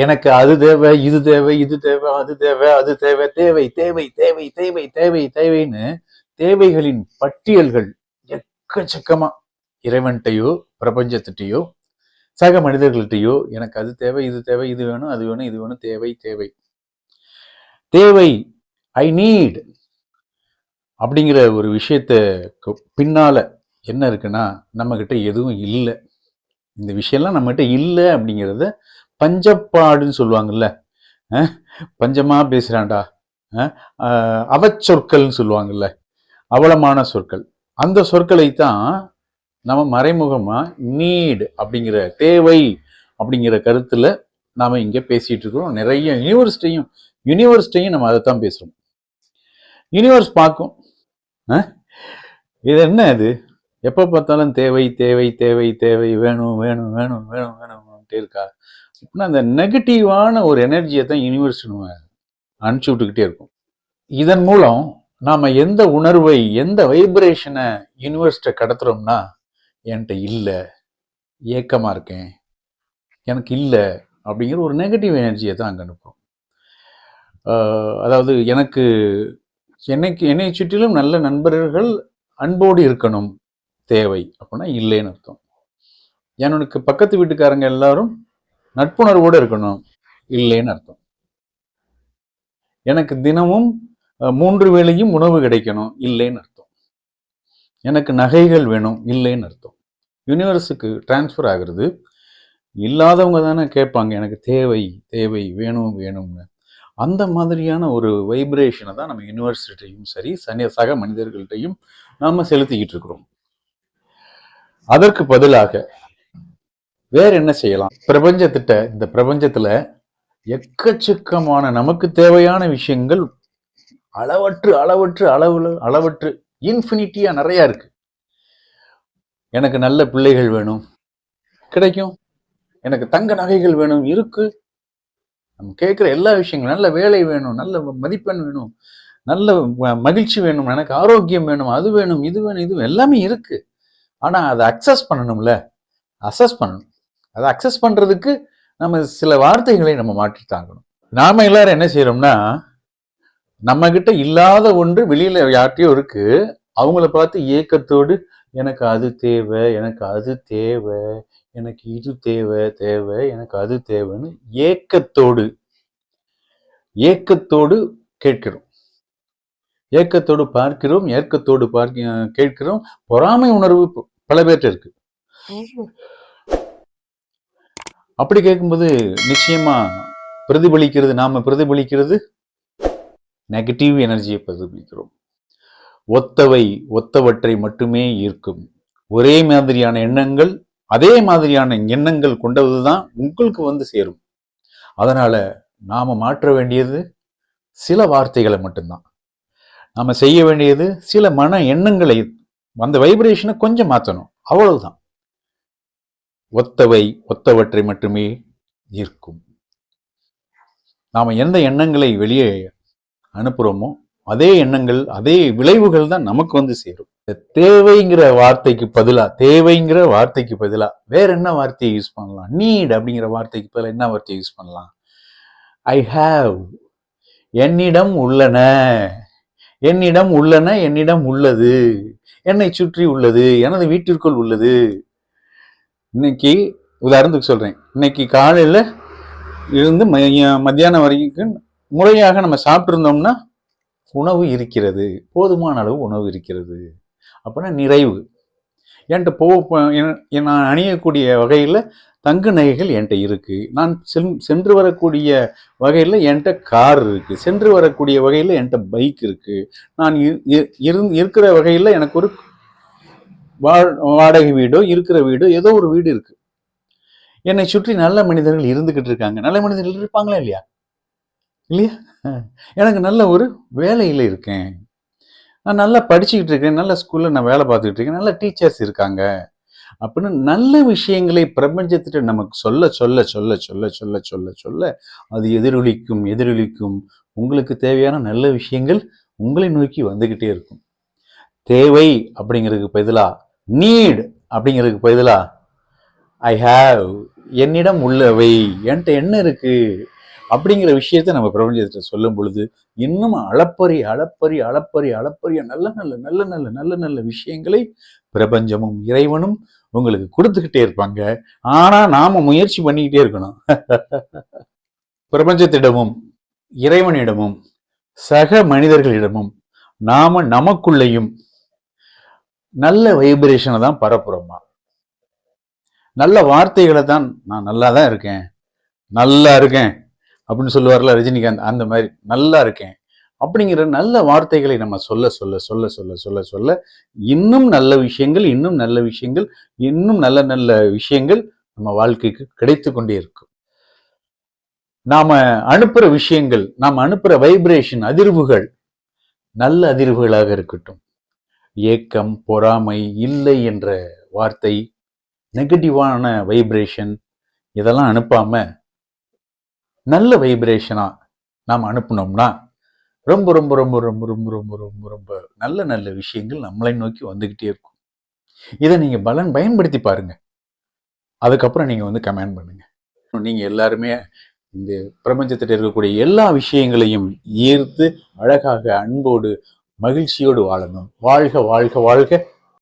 எனக்கு அது தேவை இது தேவை இது தேவை அது தேவை அது தேவை தேவை தேவை தேவை தேவை தேவை தேவைன்னு தேவைகளின் பட்டியல்கள் எக்கச்சக்கமா. இறைவன்கிட்டயோ பிரபஞ்சத்திட்டையோ சக மனிதர்கள்ட்டையோ எனக்கு அது தேவை இது தேவை இது வேணும் அது வேணும் இது வேணும் தேவை தேவை. தேவை ஐ நீட் அப்படிங்கிற ஒரு விஷயத்த பின்னால என்ன இருக்குன்னா நம்மக்கிட்ட எதுவும் இல்லை. இந்த விஷயம்லாம் நம்மகிட்ட இல்லை அப்படிங்கிறத பஞ்சப்பாடுன்னு சொல்லுவாங்கல்ல பஞ்சமாக பஞ்சமா பேசுறான்டா ஆஹ், அவச்சொற்கள்னு சொல்லுவாங்கல்ல அவலமான சொற்கள். அந்த சொற்களை தான் நம்ம மறைமுகமா நீடு அப்படிங்கிற தேவை அப்படிங்கிற கருத்துல நாம இங்கே பேசிட்டு இருக்கிறோம். நிறைய யூனிவர்சிட்டியும் யூனிவர்சிட்டியும் நம்ம அதைத்தான் பேசுறோம். யூனிவர்ஸ் பார்க்கும் இது என்ன இது? எப்போ பார்த்தாலும் தேவை தேவை தேவை தேவை வேணும் வேணும் வேணும் வேணும் வேணும்ட்டே இருக்கா? அப்படின்னா அந்த நெகட்டிவான ஒரு எனர்ஜியை தான் யூனிவர்ஸ் நம்ம அனுப்பிச்சி விட்டுக்கிட்டே இருக்கும். இதன் மூலம் நாம் எந்த உணர்வை எந்த வைப்ரேஷனை யூனிவர்ஸ்ட்டை கடத்துகிறோம்னா என்கிட்ட இல்லை ஏக்கமாக இருக்கேன் எனக்கு இல்லை அப்படிங்கிற ஒரு நெகட்டிவ் எனர்ஜியை தான் அங்கே அனுப்புகிறோம் அதாவது எனக்கு என்னைக்கு என்னை சுற்றிலும் நல்ல நண்பர்கள் அன்போடு இருக்கணும் தேவை அப்படின்னா இல்லைன்னு அர்த்தம். எனக்கு பக்கத்து வீட்டுக்காரங்க எல்லாரும் நட்புணர்வோடு இருக்கணும். இல்லைன்னு அர்த்தம். எனக்கு தினமும் மூன்று வேளையும் உணவு கிடைக்கணும். இல்லைன்னு அர்த்தம். எனக்கு நகைகள் வேணும். இல்லைன்னு அர்த்தம். யூனிவர்ஸுக்கு டிரான்ஸ்ஃபர் ஆகிறது இல்லாதவங்க தானே கேட்பாங்க எனக்கு தேவை தேவை வேணும் வேணும்னு. அந்த மாதிரியான ஒரு வைப்ரேஷனை தான் நம்ம யூனிவர்சிட்டியும் சரி சனி சக மனிதர்கள்ட்டையும் நாம் செலுத்திக்கிட்டு இருக்கிறோம். அதற்கு பதிலாக வேற என்ன செய்யலாம்? பிரபஞ்சத்திட்ட இந்த பிரபஞ்சத்துல எக்கச்சக்கமான நமக்கு தேவையான விஷயங்கள் அளவற்று அளவற்று அளவுல அளவற்று இன்ஃபினிட்டியா நிறைய இருக்கு. எனக்கு நல்ல பிள்ளைகள் வேணும். கிடைக்கும். எனக்கு தங்க நகைகள் வேணும். இருக்கு. நம்ம கேட்குற எல்லா விஷயங்களும் நல்ல வேலை வேணும் நல்ல மதிப்பெண் வேணும் நல்ல ம- மகிழ்ச்சி வேணும் எனக்கு ஆரோக்கியம் வேணும் அது வேணும் இது வேணும் இது எல்லாமே இருக்கு. ஆனா அதை அக்சஸ் பண்ணணும்ல? அசஸ் பண்ணணும். அதை அக்சஸ் பண்ணுறதுக்கு நம்ம சில வார்த்தைகளை நம்ம மாற்றி தாங்கணும் நாம எல்லாரும் என்ன செய்கிறோம்னா நம்ம இல்லாத ஒன்று வெளியில் யார்கிட்டயோ இருக்குது அவங்கள பார்த்து ஏக்கத்தோடு எனக்கு அது தேவை எனக்கு அது தேவை எனக்கு இது தேவை தேவை எனக்கு அது தேவைன்னு ஏக்கத்தோடு ஏக்கத்தோடு கேட்கிறோம். ஏக்கத்தோடு பார்க்கிறோம் ஏக்கத்தோடு பார்க்க கேட்கிறோம். பொறாமை உணர்வு பல பேர்கிட்ட இருக்கு. அப்படி கேட்கும்போது நிச்சயமா பிரதிபலிக்கிறது நாம பிரதிபலிக்கிறது நெகட்டிவ் எனர்ஜியை பிரதிபலிக்கிறோம். ஒத்தவை ஒத்தவற்றை மட்டுமே ஈர்க்கும். ஒரே மாதிரியான எண்ணங்கள் அதே மாதிரியான எண்ணங்கள் கொண்டதுதான் உங்களுக்கு வந்து சேரும். அதனால நாம மாற்ற வேண்டியது சில வார்த்தைகளை மட்டும்தான். நாம செய்ய வேண்டியது சில மன எண்ணங்களை அந்த வைப்ரேஷனை கொஞ்சம் மாற்றணும் அவ்வளவுதான். ஒத்தவை ஒத்தவற்றை மட்டுமே ஈர்க்கும். நாம் எந்த எண்ணங்களை வெளியே அனுப்புகிறோமோ அதே எண்ணங்கள் அதே விளைவுகள் தான் நமக்கு வந்து சேரும். தேவைங்கிற வார்த்தைக்கு பதிலா தேவைங்கிற வார்த்தைக்கு பதிலா வேற என்ன வார்த்தையை யூஸ் பண்ணலாம்? நீட் அப்படிங்கிற வார்த்தைக்கு பதிலாக என்ன வார்த்தையை யூஸ் பண்ணலாம்? ஐ ஹாவ் என்னிடம் உள்ளன. என்னிடம் உள்ளன என்னிடம் உள்ளது. என்னை சுற்றி உள்ளது எனது வீட்டிற்குள் உள்ளது. இன்னைக்கு உதாரணத்துக்கு சொல்கிறேன் இன்னைக்கு காலையில் இருந்து மதிய- மத்தியானம் வரைக்கும் முறையாக நம்ம சாப்பிட்ருந்தோம்னா உணவு இருக்கிறது. போதுமான அளவு உணவு இருக்கிறது. அப்படின்னா நிறைவு. என்கிட்ட போ நான் அணியக்கூடிய வகையில் தங்கு நகைகள் என்கிட்ட இருக்குது நான் சென் சென்று வரக்கூடிய வகையில் என்கிட்ட கார் இருக்குது சென்று வரக்கூடிய வகையில் என்கிட்ட பைக் இருக்குது நான் இரு- இரு- இருக்கிற வகையில் எனக்கு ஒரு வா- வாடகை வீடோ இருக்கிற வீடோ ஏதோ ஒரு வீடு இருக்கு. என்னை சுற்றி நல்ல மனிதர்கள் இருந்துக்கிட்டு இருக்காங்க. நல்ல மனிதர்கள் இருப்பாங்களா இல்லையா? இல்லையா? எனக்கு நல்ல ஒரு வேலையில் இருக்கேன். நான் நல்லா படிச்சுக்கிட்டு இருக்கேன். நல்ல ஸ்கூலில் நான் வேலை பார்த்துக்கிட்டு இருக்கேன். நல்ல டீச்சர்ஸ் இருக்காங்க. அப்படின்னு நல்ல விஷயங்களை பிரபஞ்சத்திட்ட நமக்கு சொல்ல சொல்ல சொல்ல சொல்ல சொல்ல சொல்ல சொல்ல அது எதிரொலிக்கும் எதிரொலிக்கும். உங்களுக்கு தேவையான நல்ல விஷயங்கள் உங்களை நோக்கி வந்துக்கிட்டே இருக்கும். தேவை அப்படிங்கிறதுக்கு பதிலாக நீட் அப்படிங்கிறதுக்கு பதிலாக ஐ ஹாவ் என்னிடம் உள்ளவை என்கிட்ட என்ன இருக்குது அப்படிங்கிற விஷயத்த நம்ம பிரபஞ்சத்தில் சொல்லும் பொழுது இன்னும் அளப்பரிய அளப்பரிய அளப்பரிய அளப்பரிய நல்ல நல்ல நல்ல நல்ல நல்ல நல்ல விஷயங்களை பிரபஞ்சமும் இறைவனும் உங்களுக்கு கொடுத்துக்கிட்டே இருப்பாங்க. ஆனால் நாம் முயற்சி பண்ணிக்கிட்டே இருக்கணும். பிரபஞ்சத்திடமும் இறைவனிடமும் சக மனிதர்களிடமும் நாம நமக்குள்ளேயும் நல்ல வைப்ரேஷனை தான் பரப்புறோமா நல்ல வார்த்தைகளை தான் நான் நல்லா தான் இருக்கேன். நல்லா இருக்கேன் அப்படின்னு சொல்லுவார்ல ரஜினிகாந்த் அந்த மாதிரி நல்லா இருக்கேன் அப்படிங்கிற நல்ல வார்த்தைகளை நம்ம சொல்ல சொல்ல சொல்ல சொல்ல சொல்ல சொல்ல இன்னும் நல்ல விஷயங்கள் இன்னும் நல்ல விஷயங்கள் இன்னும் நல்ல நல்ல விஷயங்கள் நம்ம வாழ்க்கைக்கு கிடைத்து கொண்டே இருக்கும். நாம அனுப்புற விஷயங்கள் நாம் அனுப்புற வைப்ரேஷன் அதிர்வுகள் நல்ல அதிர்வுகளாக இருக்கட்டும். ஏக்கம் பொறாமை இல்லை என்ற வார்த்தை நெகட்டிவான வைப்ரேஷன் இதெல்லாம் அனுப்பாம நல்ல வைப்ரேஷனா நாம் அனுப்புனோம்னா ரொம்ப ரொம்ப ரொம்ப ரொம்ப ரொம்ப ரொம்ப ரொம்ப ரொம்ப நல்ல நல்ல விஷயங்கள் நம்மளை நோக்கி வந்துக்கிட்டே இருக்கும். இதை நீங்க பலன் பயன்படுத்தி பாருங்க. அதுக்கப்புறம் நீங்க வந்து கமெண்ட் பண்ணுங்க. நீங்க எல்லாருமே இந்த பிரபஞ்சத்தில் இருக்கக்கூடிய எல்லா விஷயங்களையும் ஈர்த்து அழகாக அன்போடு மகிழ்ச்சியோடு வாழணும். வாழ்க வாழ்க வாழ்க.